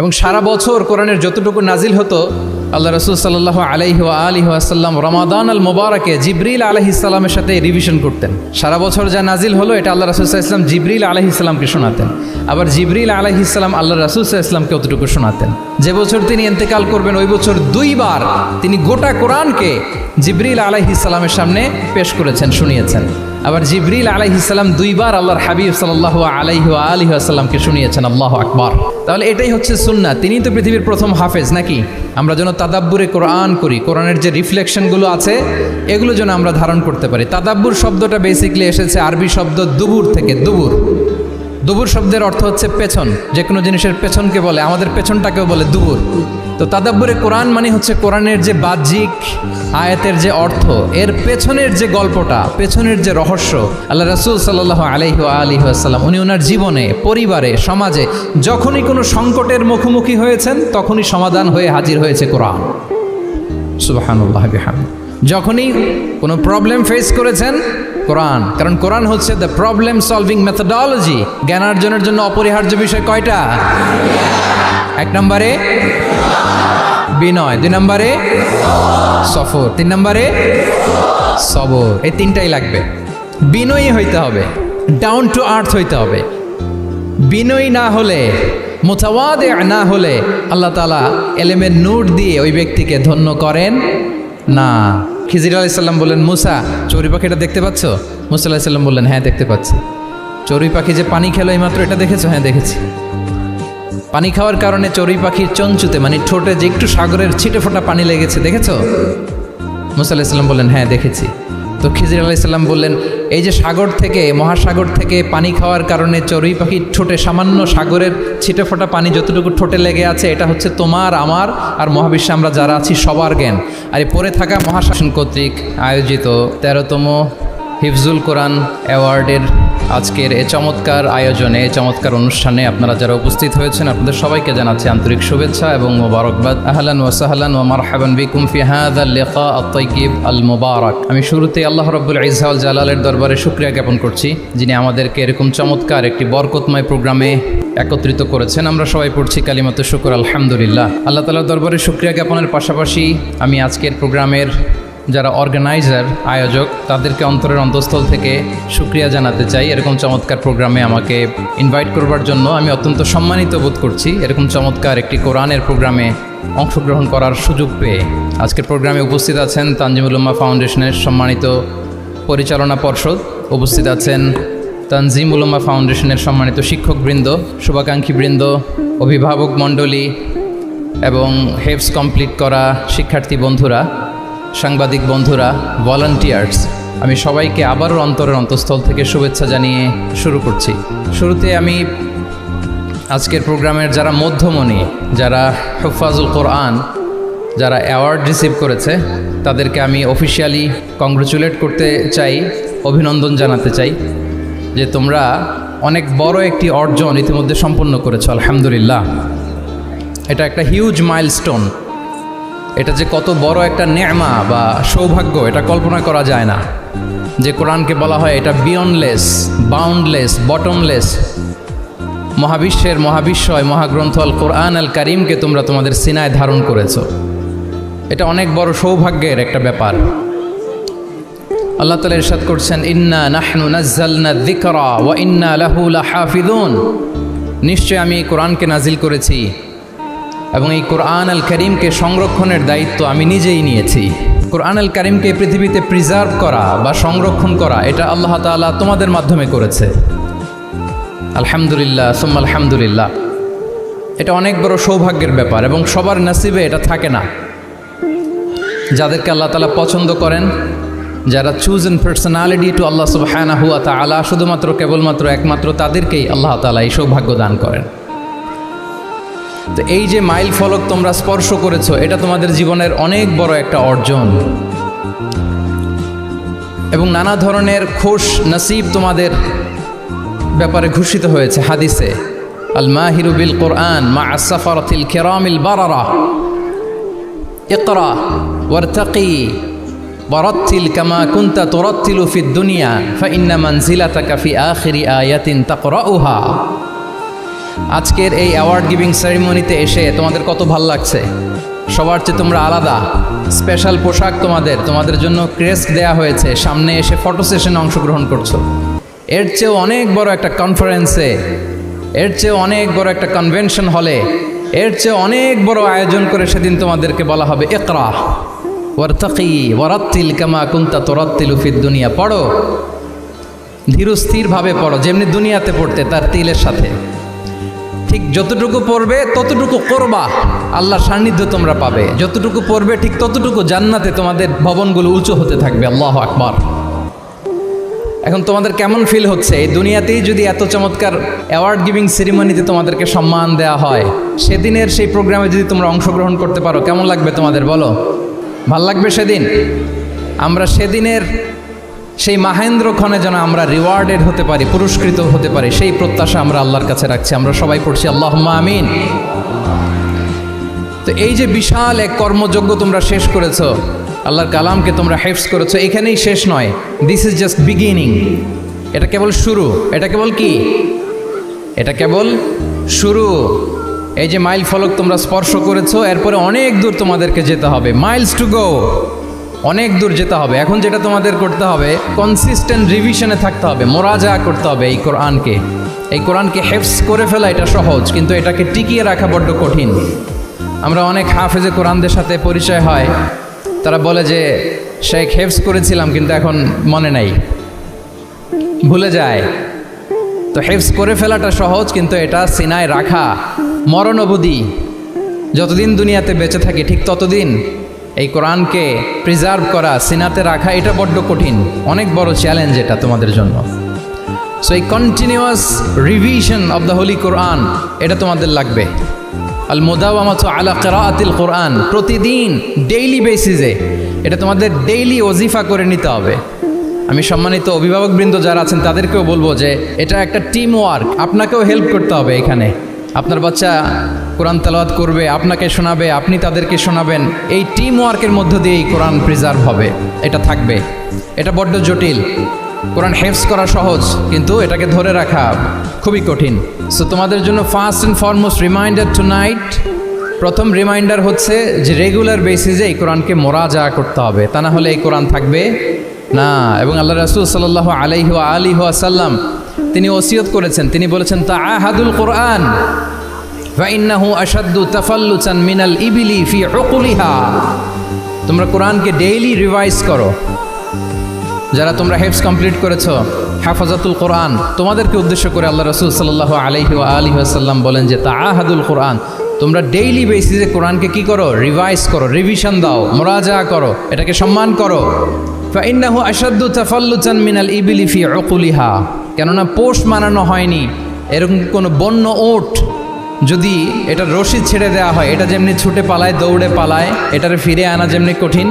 এবং সারা বছর কোরআনের যতটুকু নাজিল হতো, আল্লাহ রসুল সাল্লাহ আলাইহি আলী আসাল্লাম রমাদান আল মোবারকে জিবরিল আলহিসাল্লামের সাথে রিভিশন করতেন। সারা বছর যা নাজিল হলো, এটা আল্লাহ রসুল ইসলাম জিবরিল আলহিসাল্লামকে শোনাতেন। আবার জিবরিল আলহিসাল্লাম আল্লাহ রসুল ইসলামকে অতটুকু শোনাতেন। যে বছর তিনি এন্তেকাল করবেন, ওই বছর দুইবার তিনি গোটা কোরআনকে জিবরিল আলহিসাল্লামের সামনে পেশ করেছেন, শুনিয়েছেন। আবার জিবরিল আলাইহিসাল্লাম দুইবার আল্লাহর হাবিব সাল্লাহ আলাইহি আলহি শুনিয়েছেন, আল্লাহ আকবার। তাহলে এটাই হচ্ছে সুন্না তিনি তো পৃথিবীর প্রথম হাফেজ নাকি? আমরা যেন তাদাব্বুরে কোরআন করি, কোরআনের যে রিফ্লেকশনগুলো আছে, এগুলো যেন আমরা ধারণ করতে পারি। তাদাব্বুর শব্দটা বেসিকলি এসেছে আরবি শব্দ দুবুর থেকে, দুবুর। দুবুর শব্দের অর্থ হচ্ছে পেছন। যে কোনো জিনিসের পেছনকে বলে, আমাদের পেছনটাকেও বলে দুবুর। তো তাদাব্বুরে কোরআন মানে হচ্ছে কোরআনের যে বাহ্যিক আয়াতের যে অর্থ, এর পেছনের যে গল্পটা, পেছনের যে রহস্য, আল্লাহ রসুল সাল্লাহ আলহি আলী আসসালাম উনি ওনার জীবনে, পরিবারে, সমাজে, যখনই কোনো সংকটের মুখোমুখি হয়েছেন, তখনই সমাধান হয়ে হাজির হয়েছে কোরআন। সুবাহানুল্লাহ যখনই কোনো প্রবলেম ফেস করেছেন কোরআন। কারণ কোরআন হচ্ছে দ্য প্রবলেম সলভিং মেথডোলজি জ্ঞান অর্জনের জন্য অপরিহার্য বিষয় কয়টা? এক নম্বরে বিনয়, দুই নম্বরে সফর, তিন নম্বরে সবর। এই তিনটাই লাগবে। বিনয়ী হইতে হবে ডাউন টু আর্থ হইতে হবে। বিনয়ী না হলে মোতাওয়াদে না হলে আল্লাহ তালা এলেমের নূর দিয়ে ওই ব্যক্তিকে ধন্য করেন না। খিজির আলাইসাল্লাম বললেন, মুসা পাখি পাখিটা দেখতে পাচ্ছ? মুসা আলাহিসাল্লাম বললেন হ্যাঁ দেখতে পাচ্ছি। চড়ুই পাখি যে পানি খেলো, এইমাত্র এটা দেখেছ? হ্যাঁ দেখেছি। পানি খাওয়ার কারণে চড়ুই পাখির চঞ্চুতে মানে ঠোঁটে যে একটু সাগরের ছিটে ফোটা পানি লেগেছে, দেখেছ? মুসা আলাহিসাল্লাম বললেন হ্যাঁ দেখেছি। তো খিজির আলাইসাল্লাম বললেন, এই যে সাগর থেকে, মহাসাগর থেকে পানি খাওয়ার কারণে চড়ুই পাখির ঠোঁটে সামান্য সাগরের ছিটে ফোটা পানি যতটুকু ঠোঁটে লেগে আছে, এটা হচ্ছে তোমার, আমার আর মহাবিশ্বে আমরা যারা আছি সবার জ্ঞান। আর এই পড়ে থাকা মহাশাসন কর্তৃক আয়োজিত তেরোতম হিফজুল কোরআন অ্যাওয়ার্ডের আজকের এ চমৎকার আয়োজনে, এই চমৎকার অনুষ্ঠানে আপনারা যারা উপস্থিত হয়েছেন, আপনাদের সবাইকে জানাচ্ছি আন্তরিক শুভেচ্ছা এবং মোবারকবাদ। আহলান ওয়া সাহলান ওয়া মারহাবান বিকুম ফি হাযা লিকা আত-তাইয়িব আল মুবারক আমি শুরুতে আল্লাহ রাব্বুল ইজ্জা ওয়াল জালালের দরবারে শুকরিয়া জ্ঞাপন করছি, যিনি আমাদেরকে এরকম চমৎকার একটি বরকতময় প্রোগ্রামে একত্রিত করেছেন। আমরা সবাই পড়ছি কালিমাত শুকর, আলহামদুলিল্লাহ। আল্লাহ তালার দরবারে শুক্রিয়া জ্ঞাপনের পাশাপাশি আমি আজকের প্রোগ্রামের যারা অর্গানাইজার আয়োজক, তাদেরকে অন্তরের অন্তঃস্থল থেকে সুক্রিয়া জানাতে চাই। এরকম চমৎকার প্রোগ্রামে আমাকে ইনভাইট করবার জন্য আমি অত্যন্ত সম্মানিত বোধ করছি। এরকম চমৎকার একটি কোরআনের প্রোগ্রামে অংশগ্রহণ করার সুযোগ পেয়ে। আজকের প্রোগ্রামে উপস্থিত আছেন তানজিমুল উম্মা ফাউন্ডেশনের সম্মানিত পরিচালনা পর্ষদ। উপস্থিত আছেন তানজিম ফাউন্ডেশনের সম্মানিত শিক্ষকবৃন্দ, শুভাকাঙ্ক্ষীবৃন্দ, অভিভাবক মণ্ডলী এবং হেফস কমপ্লিট করা শিক্ষার্থী বন্ধুরা। সাংবাদিক বন্ধুরা ভলান্টিয়ার্স আমি সবাইকে আবারও অন্তরের অন্তঃস্থল থেকে শুভেচ্ছা জানিয়ে শুরু করছি। শুরুতে আমি আজকের প্রোগ্রামের যারা মধ্যমণি, যারা হুফাজুল কোরআন, যারা অ্যাওয়ার্ড রিসিভ করেছে, তাদেরকে আমি অফিসিয়ালি কংগ্রেচুলেট করতে চাই, অভিনন্দন জানাতে চাই যে তোমরা অনেক বড় একটি অর্জন ইতিমধ্যে সম্পন্ন করেছ, আলহামদুলিল্লাহ। এটা একটা হিউজ মাইলস্টোন এটা যে কত বড় একটা নেমা বা সৌভাগ্য, এটা কল্পনা করা যায় না। যে কোরআনকে বলা হয় এটা বিয়নলেস বাউন্ডলেস বটমলেস মহাবিশ্বের মহাবিশ্বয় মহাগ্রন্থ আল কোরআন আল করিমকে তোমরা তোমাদের সিনায় ধারণ করেছ। এটা অনেক বড় সৌভাগ্যের একটা ব্যাপার। আল্লাহ তালা ইরশাদ করছেন, ইন্না নাহনু নাজ্জালনা যিকরা ওয়া ইন্না লাহু লাহাফিজুন নিশ্চয় আমি কোরআনকে নাজিল করেছি। এবং এই কোরআন আল করিমকে সংরক্ষণের দায়িত্ব আমি নিজেই নিয়েছি। কোরআন আল করিমকে পৃথিবীতে প্রিজার্ভ করা বা সংরক্ষণ করা, এটা আল্লাহ তাআলা তোমাদের মাধ্যমে করেছে। আলহামদুলিল্লাহ, সুম্মা আলহামদুলিল্লাহ। এটা অনেক বড় সৌভাগ্যের ব্যাপার এবং সবার নসিবে এটা থাকে না। যাদেরকে আল্লাহ তালা পছন্দ করেন, যারা চুজ এন পার্সোনালিটি টু আল্লাহ সুবহানা হুয়া তালা শুধুমাত্র কেবলমাত্র একমাত্র তাদেরকেই আল্লাহ তালা এই সৌভাগ্য দান করেন। তো এই যে মাইল ফলক তোমরা স্পর্শ করেছো এটা তোমাদের জীবনের অনেক বড় একটা অর্জন এবং নানা ধরনের খোশ নসিব তোমাদের ব্যাপারে ঘোষিত হয়েছে হাদিসে আল মাহিরু বিল কোরআন মা আসাফারতিল কেরামিল বারারা ইকরা ওয়ারতাকি ورتل كما كنت ترتل في الدنيا فإن منزلتك في آخر آية تقرأها আজকের এই অ্যাওয়ার্ড গিভিং সেরিমনিতে এসে তোমাদের কত ভালো লাগছে? সবার চেয়ে তোমরা আলাদা। স্পেশাল পোশাক তোমাদের তোমাদের জন্য ক্রেস্ট দেয়া হয়েছে। সামনে এসে ফটো সেশনে অংশগ্রহণ করছ। এর চেয়েও অনেক বড় একটা কনফারেন্সে এর চেয়ে অনেক বড় একটা কনভেনশন হলে এর চেয়ে অনেক বড় আয়োজন করে সেদিন তোমাদেরকে বলা হবে একরা ওয়ারতাকি, ওয়ারাত্তিল কামা কুন্তা তোরাত্তিল উফিদ দুনিয়া। পড়ো। ধীরস্থিরভাবে পড়ো, যেমনি দুনিয়াতে পড়তে, তার তিলের সাথে। ঠিক যতটুকু পড়বে ততটুকু করবা। আল্লাহর সান্নিধ্য তোমরা পাবে। যতটুকু পড়বে ঠিক ততটুকু জান্নাতে তোমাদের ভবনগুলো উঁচু হতে থাকবে। আল্লাহ আকবার। এখন তোমাদের কেমন ফিল হচ্ছে? এই দুনিয়াতেই যদি এত চমৎকার অ্যাওয়ার্ড গিভিং সেরিমনিতে তোমাদেরকে সম্মান দেওয়া হয়, সেদিনের সেই প্রোগ্রামে যদি তোমরা অংশগ্রহণ করতে পারো, কেমন লাগবে তোমাদের বলো? ভালো লাগবে সেদিন? আমরা সেদিনের সেই মাহেন্দ্র ক্ষণে যেন আমরা রিওয়ার্ডেড হতে পারি, পুরস্কৃত হতে পারি, সেই প্রত্যাশা আমরা আল্লাহর কাছে রাখছি। আমরা সবাই পড়ছি আল্লাহ আমিন। তো এই যে বিশাল এক কর্মযজ্ঞ তোমরা শেষ করেছ, আল্লাহর কালামকে তোমরা হেফস করেছ, এখানেই শেষ নয়। দিস ইজ জাস্ট বিগিনিং এটা কেবল শুরু। এটা কেবল কি? এটা কেবল শুরু। এই যে মাইল ফলক তোমরা স্পর্শ করেছ, এরপরে অনেক দূর তোমাদেরকে যেতে হবে। মাইলস টু গো অনেক দূর যেতে হবে। এখন যেটা তোমাদের করতে হবে কনসিস্টেন্ট রিভিশনে থাকতে হবে মোরাজা করতে হবে এই কোরআনকে। এই কোরআনকে হেফস করে ফেলা এটা সহজ, কিন্তু এটাকে টিকিয়ে রাখা বড্ড কঠিন। আমরা অনেক হাফেজে কোরআনদের সাথে পরিচয় হয়। তারা বলে যে, শেখ হেফস করেছিলাম, কিন্তু এখন মনে নাই। ভুলে যায়। তো হেফস করে ফেলাটা সহজ, কিন্তু এটা সিনায় রাখা মরণ অবধি যতদিন দুনিয়াতে বেঁচে থাকি, ঠিক ততদিন এই কোরআনকে প্রিজার্ভ করা, সিনাতে রাখা, এটা বড্ড কঠিন। অনেক বড় চ্যালেঞ্জ এটা তোমাদের জন্য। সো এই continuous revision of the holy Quran এটা তোমাদের লাগবে। আল মোদাওয়ামাত আলা কেরাআতিল কোরআন, প্রতিদিন ডেইলি বেসিসে এটা তোমাদের ডেইলি ওজিফা করে নিতে হবে। আমি সম্মানিত অভিভাবকবৃন্দ যারা আছেন, তাদেরকেও বলব যে এটা একটা টিম ওয়ার্ক আপনাকেও হেল্প করতে হবে এখানে। আপনার বাচ্চা কোরআন তেলাওয়াত করবে, আপনাকে শোনাবে, আপনি তাদেরকে শোনাবেন, এই টিম ওয়ার্কের মধ্য দিয়েই কোরআন প্রিজার্ভ হবে, এটা থাকবে। এটা বড্ড জটিল। কোরআন হেফস করা সহজ, কিন্তু এটাকে ধরে রাখা খুবই কঠিন। সো তোমাদের জন্য first and foremost reminder tonight প্রথম রিমাইন্ডার হচ্ছে যে রেগুলার বেসিসে এই কোরআনকে মোরাজা করতে হবে, তা না হলে এই কোরআন থাকবে না। এবং আল্লাহ রাসুল সাল্লাহ আলাইহি আলী আসাল্লাম তিনি ওসিয়ত করেছেন। তিনি বলেছেন তা আহাদুল কোরআন ফাইন্নাহু তাফাল্লুচান মিনাল ইবিলি ফি উকুলিহা। তোমরা কোরআনকে ডেইলি রিভাইজ করো। যারা তোমরা হেফস কমপ্লিট করেছ, হাফাজাতুল কোরআন, তোমাদেরকে উদ্দেশ্য করে আল্লাহ রসুল সাল্লাহ আলহি আলী আসাল্লাম বলেন যে তা আহাদুল কোরআন, তোমরা ডেইলি বেসিসে কোরআনকে কি করো? রিভাইজ করো, রিভিশন দাও মোরাজা করো, এটাকে সম্মান করো। ফাইন্নাহু আসাদ্দু তাফাল্লুচান মিনাল ইবিলি ফি উকুলিহা। কেননা পোষ মানানো হয়নি। এরকম কোনো বন্য ওট যদি এটা রশি ছেড়ে দেওয়া হয়, এটা যেমনি ছুটে পালায়, দৌড়ে পালায়, এটারে ফিরে আনা যেমনি কঠিন।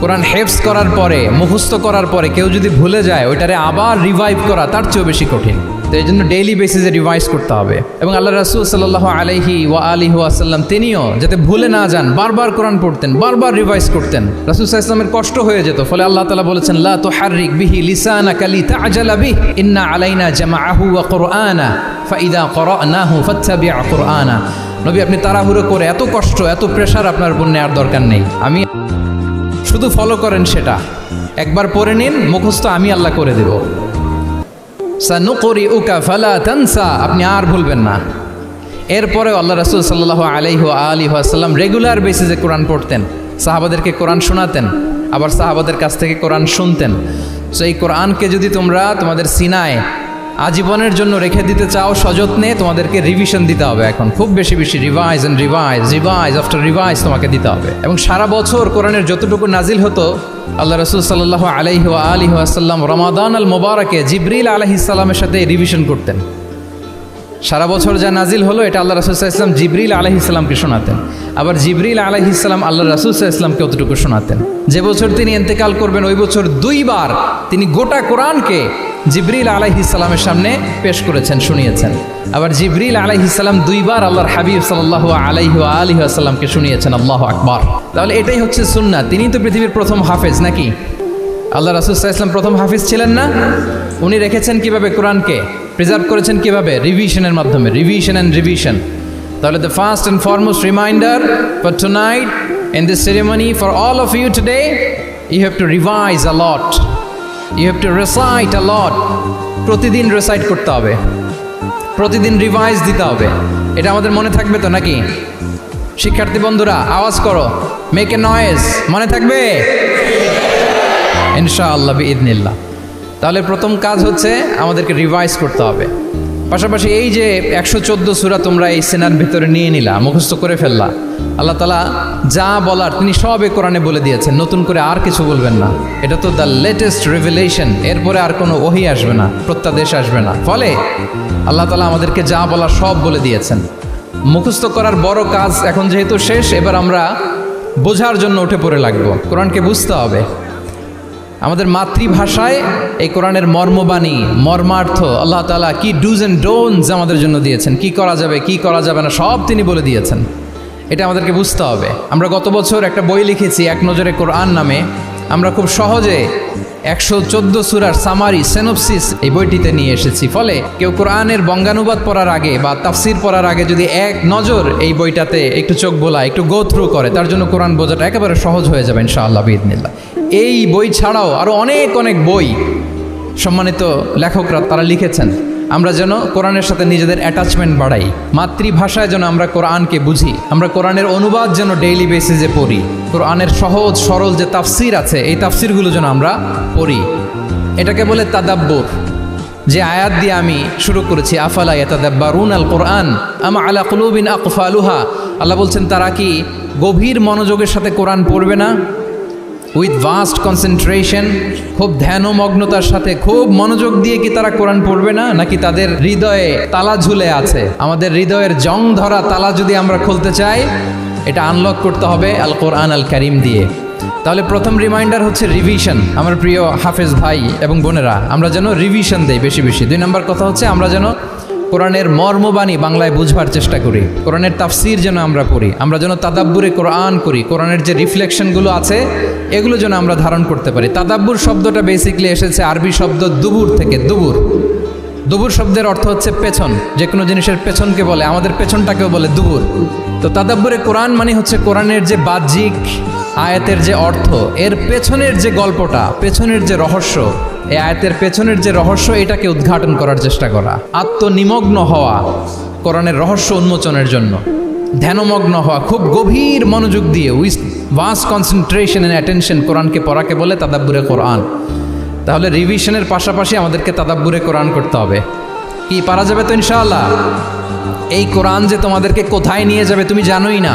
কোরআন হেফস করার পরে, মুখস্থ করার পরে কেউ যদি ভুলে যায়, ওইটারে আবার রিভাইভ করা তার চেয়েও বেশি কঠিন। তো এই জন্য ডেইলি বেসিসে রিভাইজ করতে হবে। এবং আল্লাহ রাসুল সাল্লাহ আলহি ওয়া আলী আসাল্লাম তিনিও যাতে ভুলে না যান, বারবার কোরআন পড়তেন, বারবার রিভাইজ করতেন। রাসুল ইসলামের কষ্ট হয়ে যেত, ফলে আল্লাহ তালা বলেছেন, লা তো হারিক বিহি লিসানা কালি তাজালা বিহ, ইন্না আলাইনা জামা আহু ওয়া কোরআনা, ফাইদা কর করানাহু ফাত্তাবিআ কোরআনা। নবী, আপনি তাড়াহুড়ো করে এত কষ্ট, এত প্রেশার আপনার উপর নেওয়ার দরকার নেই। আমি শুধু ফলো করেন সেটা। একবার পড়ে নিন, মুখস্থ আমি আল্লাহ করে দেব। সানুকরি উকা ফালা তানসা। আপনি আর ভুলবেন না। এরপরে আল্লাহ রাসুল সাল্লাহ আলাইহ আলী আসাল্লাম রেগুলার বেসিসে কোরআন পড়তেন, সাহাবাদেরকে কোরআন শোনাতেন, আবার সাহাবাদের কাছ থেকে কোরআন শুনতেন। সো এই কোরআনকে যদি তোমরা তোমাদের সিনায় আজীবনের জন্য রেখে দিতে চাও সযত্নে, তোমাদেরকে রিভিশন দিতে হবে এখন। খুব বেশি বেশি revise and revise revise after revise তোমাকে দিতে হবে। এবং সারা বছর কোরআনের যতটুকু নাজিল হতো, আল্লাহ রসুল সাল্লাহ আলাইহি আলী আসাল্লাম রমাদান আল মোবারকে জিব্রিল আলহিসাল্লামের সাথে রিভিশন করতেন। সারা বছর যা নাজিল হলো, এটা আল্লাহ রাসুল ইসলাম জিবরিল আলহি ইসলামকে শোনাতেন। আবার জিবরিল আলহি ইসলাম আল্লাহ রাসুল ইসলামকে অতটুকু শোনাতেন। যে বছর তিনি এন্তেকাল করবেন, ওই বছর দুইবার তিনি গোটা কোরআনকে জিবরিল আলহি ইসলামের সামনে পেশ করেছেন, শুনিয়েছেন। আবার জিবরিল আলহি ইসলাম দুইবার আল্লাহর হাবিব সাল্লাহ আলাইহি আলহি আসাল্লামকে শুনিয়েছেন, আল্লাহ আকবর। তাহলে এটাই হচ্ছে সুন্না তিনি তো পৃথিবীর প্রথম হাফেজ নাকি? আল্লাহ রাসুল ইসলাম প্রথম হাফিজ ছিলেন না? উনি রেখেছেন কীভাবে কোরআনকে? প্রিজার্ভ করেছেন কীভাবে? রিভিশনের মাধ্যমে। রিভিশন অ্যান্ড রিভিশন তাহলে the first and foremost reminder for tonight in this ceremony for all of you today you have to revise a lot you have to recite a lot প্রতিদিন recite করতে হবে। প্রতিদিন revise দিতে হবে। এটা আমাদের মনে থাকবে তো নাকি? শিক্ষার্থী বন্ধুরা, আওয়াজ করো। মেক এ নয়েজ মনে থাকবে? ইনশাআল্লাহ ইদনিল্লা তাহলে প্রথম কাজ হচ্ছে আমাদেরকে রিভাইজ করতে হবে। পাশাপাশি এই যে একশো চোদ্দ সুরা তোমরা এই সেনার ভিতরে নিয়ে নিলা, মুখস্থ করে ফেললা। আল্লাহ তালা যা বলার তিনি সব কোরআনে বলে দিয়েছেন, নতুন করে আর কিছু বলবেন না। এটা তো দ্য লেটেস্ট রিভিলেশন এরপরে আর কোনো ওহি আসবে না, প্রত্যাদেশ আসবে না। ফলে আল্লাহ তালা আমাদেরকে যা বলার সব বলে দিয়েছেন। মুখস্থ করার বড় কাজ এখন যেহেতু শেষ, এবার আমরা বোঝার জন্য উঠে পড়ে লাগবো। কোরআনকে বুঝতে হবে। আমাদের মাতৃভাষায় এই কোরআনের মর্মবাণী, মর্মার্থ, আল্লাহ তালা কি ডুজ অ্যান্ড ডোনস আমাদের জন্য দিয়েছেন, কি করা যাবে, কি করা যাবে না, সব তিনি বলে দিয়েছেন। এটা আমাদেরকে বুঝতে হবে। আমরা গত বছর একটা বই লিখেছি, এক নজরে কোরআন নামে। আমরা খুব সহজে একশো চোদ্দ সুরার সামারি সেনোপসিস এই বইটিতে নিয়ে এসেছি। ফলে কেউ কোরআনের বঙ্গানুবাদ পড়ার আগে বা তাফসির পড়ার আগে যদি এক নজর এই বইটাতে একটু চোখ বোলা একটু গো থ্রু করে, তার জন্য কোরআন বোঝাটা একেবারে সহজ হয়ে যাবে, ইনশাআল্লাহ বিদিনিল্লাহ এই বই ছাড়াও আরও অনেক অনেক বই সম্মানিত লেখকরা তারা লিখেছেন। আমরা যেন কোরআনের সাথে নিজেদের অ্যাটাচমেন্ট বাড়াই। মাতৃভাষায় যেন আমরা কোরআনকে বুঝি। আমরা কোরআনের অনুবাদ যেন ডেইলি বেসিসে পড়ি। কোরআনের সহজ, সরল যে তাফসির আছে, এই তাফসিরগুলো যেন আমরা পড়ি। এটাকে বলে তাদাব্বুর। যে আয়াত দিয়ে আমি শুরু করেছি, আফালা ইয়াতাদাব্বারুন আল কোরআন আমা আলা কুলুবিন আকফালুহা? আল্লাহ বলছেন, তারা কি গভীর মনোযোগের সাথে কোরআন পড়বে না? উইথ ভাস্ট কনসেন্ট্রেশন খুব ধ্যানমগ্নতার সাথে, খুব মনোযোগ দিয়ে কি তারা কোরআন পড়বে না? নাকি তাদের হৃদয়ে তালা ঝুলে আছে? আমাদের হৃদয়ের জং ধরা তালা যদি আমরা খুলতে চাই, এটা আনলক করতে হবে আল কোরআন আল করিম দিয়ে। তাহলে প্রথম রিমাইন্ডার হচ্ছে রিভিশন আমার প্রিয় হাফেজ ভাই এবং বোনেরা, আমরা যেন রিভিশন দেই বেশি বেশি। দুই নম্বর কথা হচ্ছে, আমরা যেন কোরআনের মর্মবাণী বাংলায় বুঝবার চেষ্টা করি। কোরআনের তাফসির যেন আমরা পড়ি, আমরা যেন তাদাব্বুরে কোরআন করি, কোরআনের যে রিফ্লেকশনগুলো আছে, এগুলো যেন আমরা ধারণ করতে পারি। তাদাব্বুর শব্দটা বেসিকলি এসেছে আরবি শব্দ দুবুর থেকে, দুবুর। দুবুর শব্দের অর্থ হচ্ছে পেছন, যে কোনো জিনিসের পেছনকে বলে, আমাদের পেছনটাকেও বলে দুবুর। তো তাদাব্বুরে কোরআন মানে হচ্ছে কোরআনের যে বাহ্যিক আয়াতের যে অর্থ, এর পেছনের যে গল্পটা, পেছনের যে রহস্য এই আয়াতের পেছনের যে রহস্য, এটাকে উদ্ঘাটন করার চেষ্টা করা। আত্মনিমগ্ন হওয়া কোরআনের রহস্য উন্মোচনের জন্য। ধ্যানমগ্ন হওয়া, খুব গভীর মনোযোগ দিয়ে with vast concentration and attention কোরআনকে পড়াকে বলে তাদাব্বুরে কোরআন। তাহলে রিভিশনের পাশাপাশি আমাদেরকে তাদাব্বুরে কোরআন করতে হবে। কি, পারা যাবে তো ইনশাআল্লাহ? এই কোরআন যে তোমাদেরকে কোথায় নিয়ে যাবে তুমি জানোই না।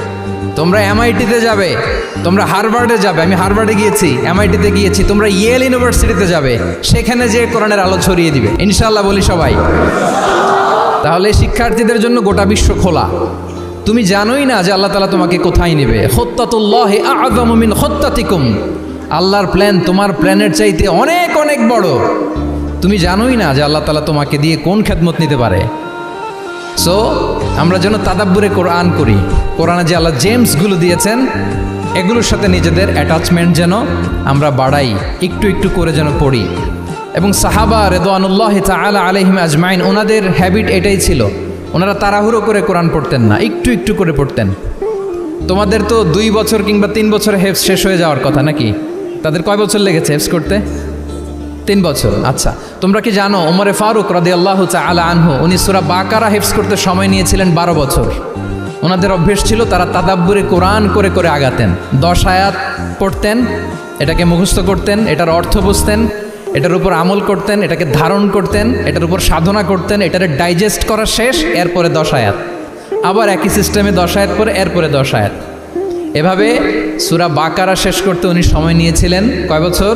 তোমরা এমআইটিতে যাবে। তোমরা হারভার্ডে যাবে। আমি হারভার্ডে গিয়েছি এমআইটিতে গিয়েছি। তোমরা ইয়েল ইউনিভার্সিটিতে যাবে। সেখানে যে কোরআনের আলো ছড়িয়ে দিবে। ইনশাল্লাহ বলি সবাই। তাহলে শিক্ষার্থীদের জন্য গোটা বিশ্ব খোলা। তুমি জানোই না যে আল্লাহ তালা তোমাকে কোথায় নেবে। হত্যাতুল্লাহ আজমিন হত্যাতিকুম আল্লাহর প্ল্যান তোমার প্ল্যানের চাইতে অনেক অনেক বড়। তুমি জানোই না যে আল্লাহ তালা তোমাকে দিয়ে কোন খেদমত নিতে পারে। সো আমরা যেন তাদাব্বুরে কোরআন করি কোরআনে যে আল্লাহ জেমসগুলো দিয়েছেন, এগুলোর সাথে নিজেদের অ্যাটাচমেন্ট যেন আমরা বাড়াই, একটু একটু করে যেন পড়ি। এবং সাহাবা রেদওয়ানুল্লাহ তালা আলহিম আজমাইন, ওনাদের হ্যাবিট এটাই ছিল, ওনারা তাড়াহুড়ো করে কোরআন পড়তেন না, একটু একটু করে পড়তেন। তোমাদের তো দুই বছর কিংবা তিন বছর হেফস শেষ হয়ে যাওয়ার কথা নাকি? তাদের কয় বছর লেগেছে হেফস করতে? তিন বছর। আচ্ছা তোমরা কি জানো ওমরে ফারুক রাদি আল্লাহ আলা আনহু, উনি সুরা বাকারা হেফস করতে সময় নিয়েছিলেন বারো বছর। ওনাদের অভ্যেস ছিল তারা তাদাব্বুরে কোরআন করে করে আগাতেন। দশ আয়াত পড়তেন, এটাকে মুখস্থ করতেন, এটার অর্থ বুঝতেন, এটার উপর আমল করতেন, এটাকে ধারণ করতেন, এটার উপর সাধনা করতেন, এটারে ডাইজেস্ট করা শেষ, এরপরে দশ আয়াত। আবার একই সিস্টেমে দশ আয়াত পরে, এরপরে দশ আয়াত। এভাবে সুরা বাকারা শেষ করতে উনি সময় নিয়েছিলেন, কয় বছর?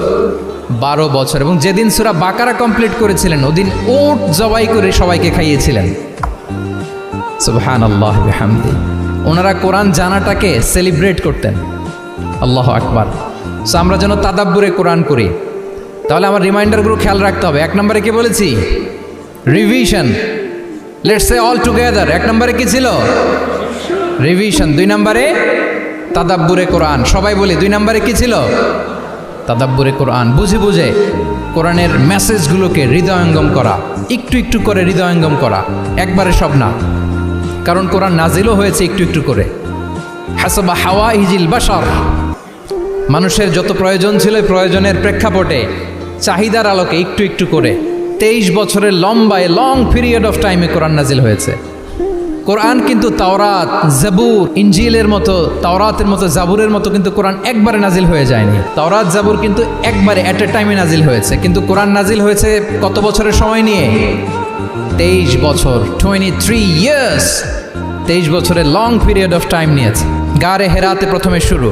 বারো বছর এবং যেদিন সুরা বাকারা কমপ্লিট করেছিলেন, ওদিন ওট জবাই করে সবাইকে খাইয়েছিলেন। আল্লাহ ওনারা কোরআন জানাটাকে সেলিব্রেট করতেন। আল্লাহ আকবার। সো আমরা যেন তাদাব্বুরে কোরআন করি। তাহলে আমার রিমাইন্ডারগুলো খেয়াল রাখতে হবে। এক নম্বরে কি বলেছি? Revision let's say all together এক নম্বরে কি ছিল? রিভিশন দুই নম্বরে তাদাব্বুরে কোরআন। সবাই বলি, দুই নম্বরে কি ছিল? তাদাব্বুরে কোরআন। বুঝে বুঝে কোরআনের মেসেজগুলোকে হৃদয়ঙ্গম করা। একটু একটু করে হৃদয়ঙ্গম করা। একবারে সব না। কারণ কোরআন নাজিলও হয়েছে একটু একটু করে। হাসাবা হাওয়া ইজিল বাসার মানুষের যত প্রয়োজন ছিল প্রয়োজনের প্রেক্ষাপটে চাহিদার আলোকে একটু একটু করে। তেইশ বছরের লম্বায় লং পিরিয়ড অফ টাইমে কোরআন নাজিল হয়েছে। কোরআন কিন্তু তাওরাত, জাবুর ইঞ্জিলের মতো, তাওরাতের মতো, জাবুরের মতো কিন্তু কোরআন একবারে নাজিল হয়ে যায়নি। তাওরাত, জাবুর কিন্তু একবারে অ্যাট এ টাইমে নাজিল হয়েছে। কিন্তু কোরআন নাজিল হয়েছে কত বছরের সময় নিয়ে? তেইশ বছর টোয়েন্টি থ্রি ইয়ার্স তেইশ বছরের লং পিরিয়ড অফ টাইম নিয়েছে। গারে হেরাতে প্রথমে শুরু।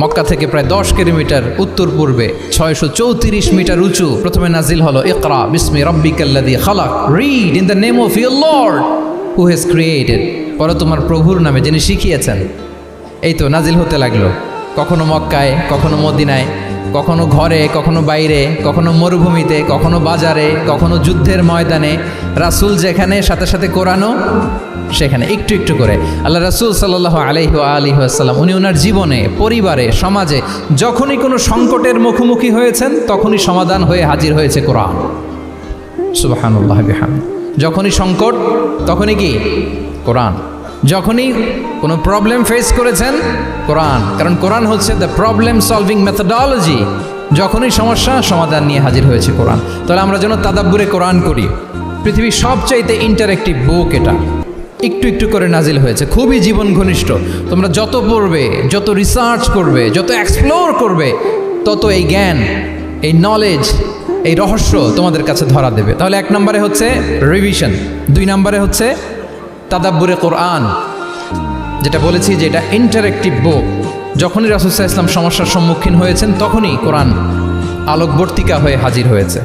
মক্কা থেকে প্রায় দশ কিলোমিটার উত্তর পূর্বে, ছয়শো চৌত্রিশ মিটার উঁচু প্রথমে নাজিল হলো, ইকরা, বিসমি রব্বিকাল্লাদি খালাক। Read in the name of your lord who has created পরে তোমার প্রভুর নামে যিনি শিখিয়েছেন। এই তো নাজিল হতে লাগল। কখনো মক্কায়, কখনো মদিনায়, কখনো ঘরে, কখনো বাইরে, কখনো মরুভূমিতে, কখনো বাজারে, কখনো যুদ্ধের ময়দানে। রাসূল যেখানে, সাথে সাথে কোরআনও সেখানে। একটু একটু করে। আল্লাহ রাসূল সাল্লাহ আলহি আলিহি আসসালাম উনি ওনার জীবনে, পরিবারে, সমাজে যখনই কোনো সংকটের মুখোমুখি হয়েছেন, তখনই সমাধান হয়ে হাজির হয়েছে কোরআন। সুবাহানুল্লাহ যখনই সংকট, তখনই কি? কোরআন। যখনই কোনো প্রবলেম ফেস করেছেন, কোরআন। কারণ কোরআন হচ্ছে দ্য প্রবলেম সলভিং মেথডোলজি যখনই সমস্যা, সমাধান নিয়ে হাজির হয়েছে কোরআন। তাহলে আমরা যেন তাদাব্বুরে কোরআন করি। পৃথিবীর সবচাইতে ইন্টারেক্টিভ বুক এটা। একটু একটু করে নাজিল হয়েছে। খুবই জীবন ঘনিষ্ঠ। তোমরা যত পড়বে, যত রিসার্চ করবে, যত এক্সপ্লোর করবে, তত এই জ্ঞান, এই নলেজ এই রহস্য তোমাদের কাছে ধরা দেবে। তাহলে এক নম্বরে হচ্ছে রিভিশন দুই নম্বরে হচ্ছে তাদাব্বুরে কোরআন, যেটা বলেছি যে এটা ইন্টারেক্টিভ বুক যখনই রাসুসাহ ইসলাম সমস্যার সম্মুখীন হয়েছেন, তখনই কোরআন আলোকবর্তিকা হয়ে হাজির হয়েছে।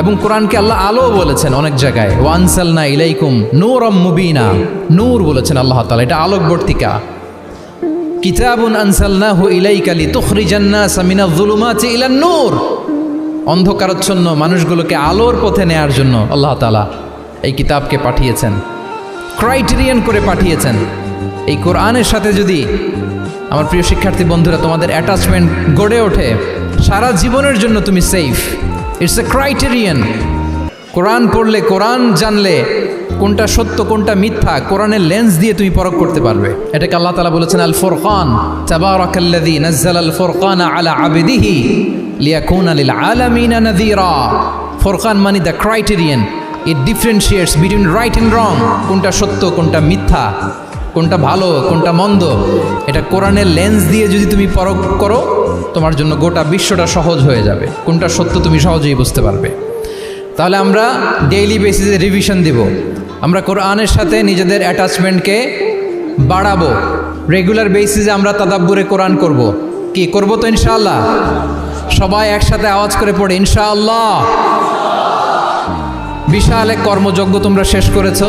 এবং কোরআনকে আল্লাহ আলো বলেছেন অনেক জায়গায় ওয়ানসালনা ইলাইকুম নূর মুবিনা নূর বলেছেন আল্লাহ তালা এটা আলোকবর্তিকা। কিতাবুন আনসালনাহু ইলাইকালি তুখরিজান্না সামিনা যুলুমাতি ইলান নূর অন্ধকারচ্ছন্ন মানুষগুলোকে আলোর পথে নেয়ার জন্য আল্লাহ তালা এই কিতাবকে পাঠিয়েছেন। ক্রাইটেরিয়ান করে পাঠিয়েছেন। এই কোরআনের সাথে যদি আমার প্রিয় শিক্ষার্থী বন্ধুরা তোমাদের অ্যাটাচমেন্ট গড়ে ওঠে, সারা জীবনের জন্য তুমি safe it's a criterion Quran পড়লে কোরআন জানলে কোনটা সত্য, কোনটা মিথ্যা, কোরআনের লেন্স দিয়ে তুমি পরখ করতে পারবে। এটাকে আল্লাহ তালা বলেছেন আল ফোরকান তাবারাকাল্লাযী আল ফোরকান আলা আবিদিহি। লিয়াকুনা লিল আলামিনা নাযীরা। ফোরকান মানে the criterion. It differentiates between right and wrong কোনটা সত্য, কোনটা মিথ্যা? কোনটা ভালো, কোনটা মন্দ? এটা কোরআনের লেন্স দিয়ে যদি তুমি পরখ করো, তোমার জন্য গোটা বিশ্বটা সহজ হয়ে যাবে। কোনটা সত্য তুমি সহজেই বুঝতে পারবে। তাহলে আমরা ডেইলি বেসিসে রিভিশন দিব। আমরা কোরআনের সাথে নিজেদের অ্যাটাচমেন্টকে বাড়াবো। রেগুলার বেসিসে আমরা তাদাব্বুরে কোরআন করব। কি, করব তো ইনশাআল্লাহ? সবাই একসাথে আওয়াজ করে পড়ে, ইনশাআল্লাহ। বিশাল এক কর্মযজ্ঞ তোমরা শেষ করেছ।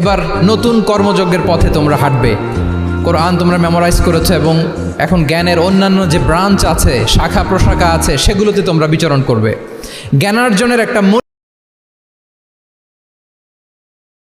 এবার নতুন কর্মযজ্ঞের পথে তোমরা হাঁটবে। কোরআন তোমরা মেমোরাইজ করেছ এবং এখন জ্ঞানের অন্যান্য যে ব্রাঞ্চ আছে, শাখা প্রশাখা আছে, সেগুলোতে তোমরা বিচরণ করবে। জ্ঞানার্জনের একটা